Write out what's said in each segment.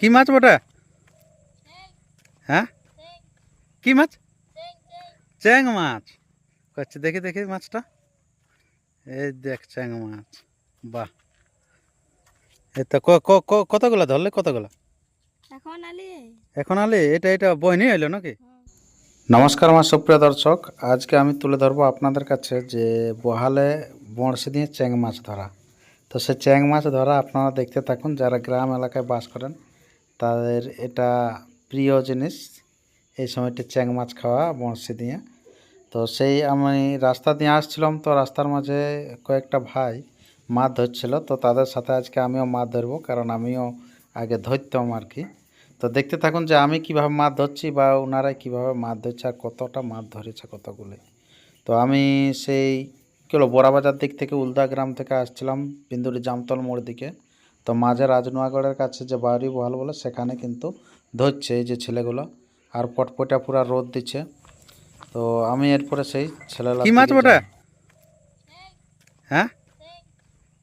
কি মাছ বটা? হ্যাঁ? কি মাছ? চ্যাং মাছ। করছে দেখি দেখি মাছটা। এই দেখ চ্যাং মাছ। বাহ। এই তো ক- ক- ক- কতগুলা ধরলে? কতগুলা? এখন আলি? এখন আলে? এটা এটা বইনি হইল নাকি? নমস্কার আমার সুপ্রিয় দর্শক। আজকে আমি তুলে ধরবো আপনাদের কাছে যে বহালে বড়শি দিয়ে চ্যাং মাছ ধরা। তো সে চ্যাং মাছ ধরা আপনারা দেখতে থাকুন যারা গ্রাম এলাকায় বাস করেন। তাদের এটা প্রিয় জিনিস এই সময়টা চ্যাং মাছ খাওয়া বড়শি দিয়ে। তো সেই আমি রাস্তা দিয়ে আসছিলাম, তো রাস্তার মাঝে কয়েকটা ভাই মাছ ধরছিল, তো তাদের সাথে আজকে আমিও মাছ ধরবো, কারণ আমিও আগে ধরতাম আর কি। তো দেখতে থাকুন যে আমি কীভাবে মাছ ধরছি বা ওনারা কীভাবে মাছ ধরছে আর কতটা মাছ ধরেছে কতগুলো। তো আমি সেই কিলো বড়াবাজার দিক থেকে উলদা গ্রাম থেকে আসছিলাম, বিন্দুরি জামতল মোড় দিকে। তো মাঝে রাজনোয়াগড়ের কাছে যে বাড়ি বহাল বলে সেখানে কিন্তু ধরছে এই যে ছেলেগুলো। আর পটপটা পুরা রোদ দিচ্ছে। তো আমি এরপরে সেই ছেলে কি মাছ ওটা? হ্যাঁ?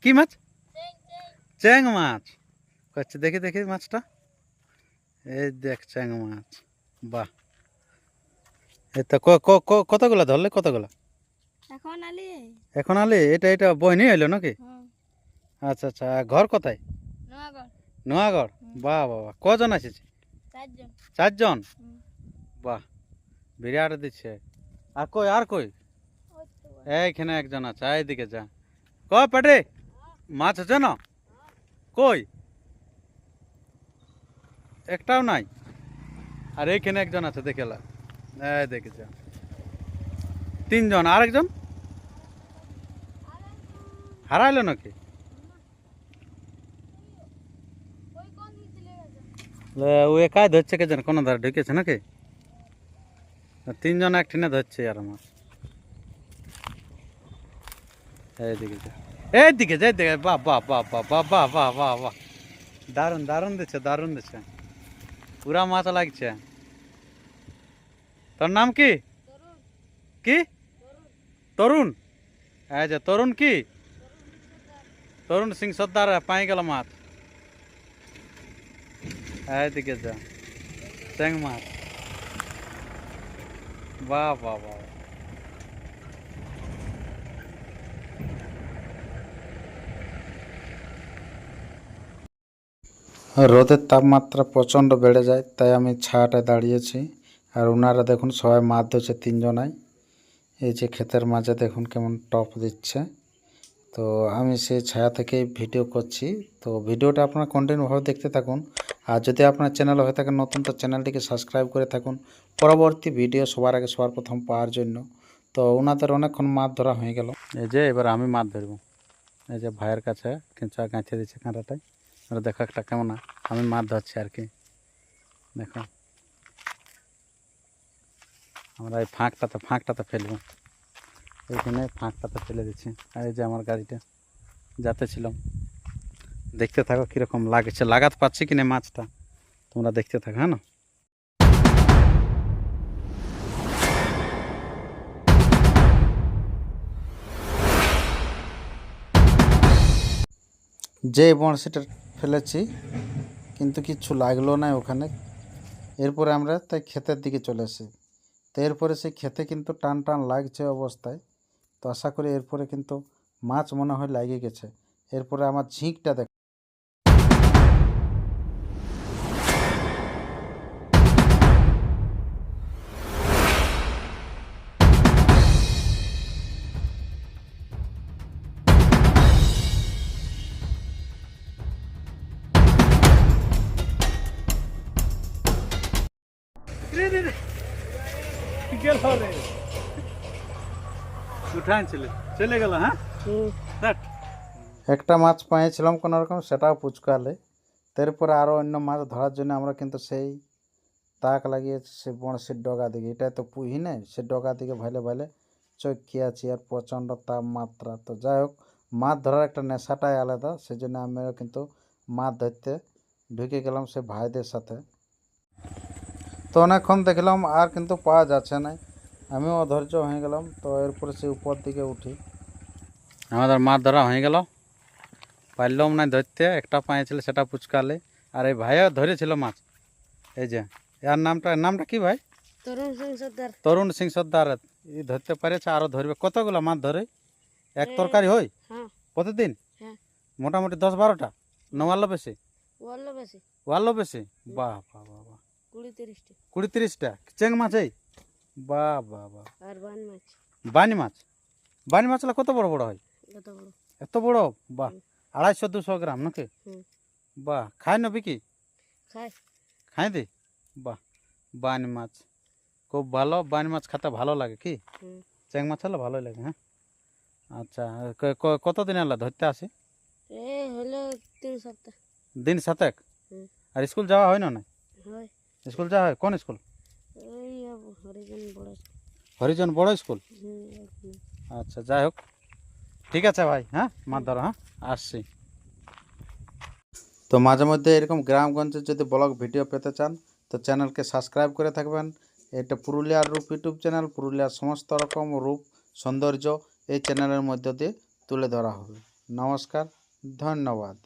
কি মাছ? চ্যাং মাছ। করছে দেখি দেখি মাছটা? এই দেখ চ্যাং মাছ। বাহ। ক- কতগুলা ধরলে? কতগুলা? এখন আলি। এখন আলে? এটা এটা বইনি হইল নাকি? আচ্ছা আচ্ছা। আর ঘর কোথায়? নোয়াগড়। বাহ বাহ কজন এসেছে চারজন। বাহ বিরাট দিচ্ছে। আর কই আর কই? এইখানে একজন আছে এইদিকে যা। ক পেটে মাছ আছে না? কই? একটাও নাই? আর এইখানে একজন আছে দেখেলা এই দেখে যা। তিনজন আর একজন হারাইলো নাকি? ও একাই ধরছে কে জানে কোনো ধারে ঢুকেছে নাকি? তিনজন এক ঠিনে ধরছে আর আমার। এইদিকে এইদিকে যা, এইদিকে, বাহ বাহ বাহ বাহ বাহ বাহ বাহ বাহ বাহ দারুণ দারুণ দিচ্ছে দারুণ দিচ্ছে। পুরা মাছ লাগছে। তোর নাম কি? কি? তরুণ। এই যে, তরুণ কি? তরুণ সিং সর্দার পাই গেল মাছ। এইদিকে যা। চ্যাং মাছ বাহ বাহ বাহ। রোদের তাপমাত্রা প্রচণ্ড বেড়ে যায়, তাই আমি ছায়াটায় দাঁড়িয়েছি। আর ওনারা দেখুন, সবাই মাছ ধরছে তিনজনাই। এই যে ক্ষেতের মাঝে দেখুন কেমন টপ দিচ্ছে। তো আমি সেই ছায়া থেকেই ভিডিও করছি। তো ভিডিওটা আপনারা কন্টিনিউভাবে দেখতে থাকুন। আর যদি আপনার চ্যানেল হয়ে থাকে নতুন, তো চ্যানেলটিকে সাবস্ক্রাইব করে থাকুন। পরবর্তী ভিডিও সবার আগে সবার প্রথম পাওয়ার জন্য। তো ওনাদের অনেকক্ষণ মাছ ধরা হয়ে গেল। এই যে, এবার আমি মাছ ধরবো। এই যে ভাইয়ের কাছে কেঁচা গাঁথে দিচ্ছে কাঁটাটাই। আর দেখো একটা কেমন আমি মাছ ধরছি আর কি। দেখো। আমরা এই ফাঁকটাতে ফাঁকটাতে ফেলব। এইখানে ফাঁকটাতে ফেলে দিচ্ছি। আর এই যে আমার গাড়িটা। যাতে ছিলাম দেখতে থাকো কীরকম লাগছে। লাগাতে পারছি কিনা মাছটা? তোমরা দেখতে থাকো হ্যাঁ না? যে বড়শিটা ফেলেছি, কিন্তু কিচ্ছু লাগল না ওখানে। এরপরে আমরা তাই ক্ষেতের দিকে চলে আসি। তো এরপরে সেই ক্ষেতে কিন্তু টান টান লাগছে অবস্থায়। তো আশা করি এরপরে কিন্তু মাছ মনে হয় লাগিয়ে গেছে। এরপরে আমার ঝিঁকটা দেখ। উঠান চলে চলে গেল হ্যাঁ একটা মাছ পেয়েছিলাম কোনো রকম, সেটাও পুচকালে। তারপরে আরও অন্য মাছ ধরার জন্য আমরা কিন্তু সেই তাক লাগিয়েছি সে বড়শির ডগা দিকে। এটা তো পুহি নেই, সে ডগা দিকে ভাইলে ভাইলে চোখে আছি, আর প্রচণ্ড তাপমাত্রা। তো যাই হোক, মাছ ধরার একটা নেশাটাই আলাদা সেই জন্য আমিও কিন্তু মাছ ধরতে ঢুকে গেলাম সে ভাইদের সাথে। তো অনেকক্ষণ দেখলাম আর কিন্তু পাওয়া যাচ্ছে না। আমিও অধৈর্য হয়ে গেলাম তো এরপরে সে উপর দিকে উঠি। আমাদের মাছ ধরা হয়ে গেল। পারলাম না ধরতে একটা পাইছিল সেটা পুচকালে। আর এই ভাইও ধরেছিল মাছ। এই যে এর নামটা নামটা কি ভাই? তরুণ সিং সর্দার। তরুণ সিং সর্দার। ই ধরতে পারেছে আরও ধরবে। কতগুলো মাছ ধরে? এক তরকারি হয়? হ্যাঁ। প্রতিদিন হ্যাঁ। মোটামুটি দশ বারোটা। নওয়াল্লো বেশি? ওয়াল্লো বেশি। ওয়াল্লো বেশি? বাহ বাহ বাহ বাহ। কুড়ি তিরিশটা। চেং মাছ এই? বাহ বাহ বাহ আর বান মাছ। বানি মাছ? বানি কত বড় বড় হয়? কত বড়? এত বড়? বাহ আড়াইশো দুশো গ্রাম নাকি? বাহ খায় না বিকি? খাই খাই দি? বাহ বানি মাছ। খুব ভালো বানি মাছ খেতে ভালো লাগে কি? চেং মাছ হলে ভালোই লাগে হ্যাঁ? আচ্ছা ক- ক- কতদিন এলা ধরতে আসি? এই হলো তিন সপ্তাহ। দিন সাতেক? আর স্কুল যাওয়া হয় না না হয়। স্কুল যাওয়া হয় কোন স্কুল ওই হরিজন বড় হরিজন বড় স্কুল হুম একদম। আচ্ছা যাই হোক ঠিক আছে ভাই হ্যাঁ মাছ ধরো হ্যাঁ আসছি তো মাঝে মধ্যে এরকম গ্রামগঞ্জের যদি ব্লগ ভিডিও পেতে চান তো চ্যানেলকে সাবস্ক্রাইব করে থাকবেন এটা পুরুলিয়ার রূপ ইউটিউব চ্যানেল পুরুলিয়ার সমস্ত রকম রূপ সৌন্দর্য এই চ্যানেলের মধ্য দিয়ে তুলে ধরা হবে নমস্কার ধন্যবাদ